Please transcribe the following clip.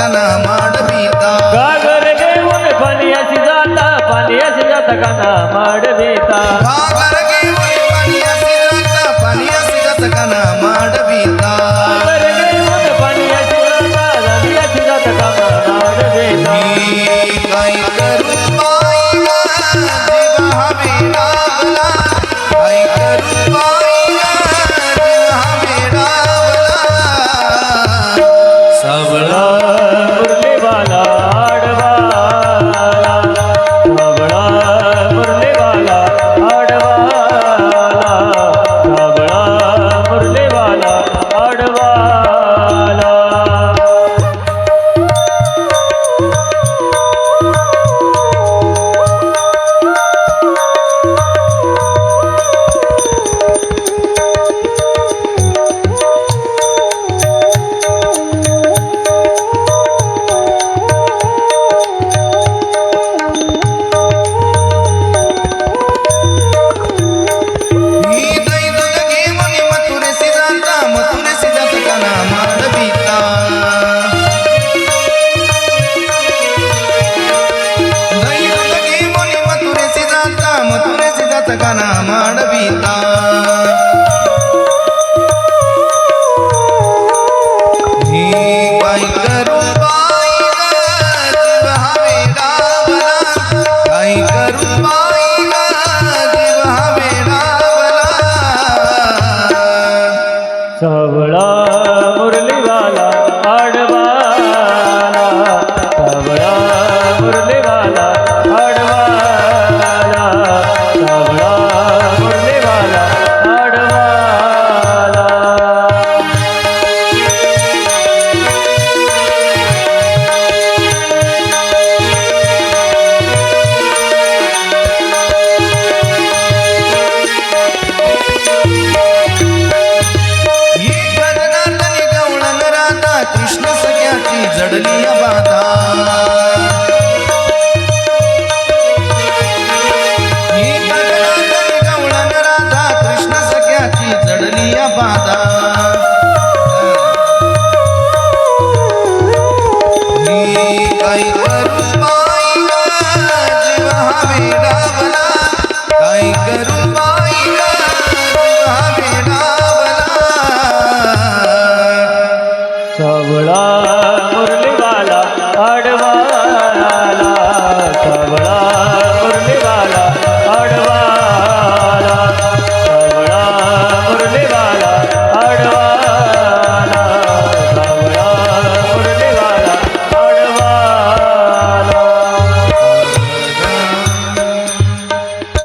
कीर्तन माडवीता. घागर घेऊन पाणी अशी जाता पाणी अशी जाता गाणं माडवीता. বাগান আমার 的你要。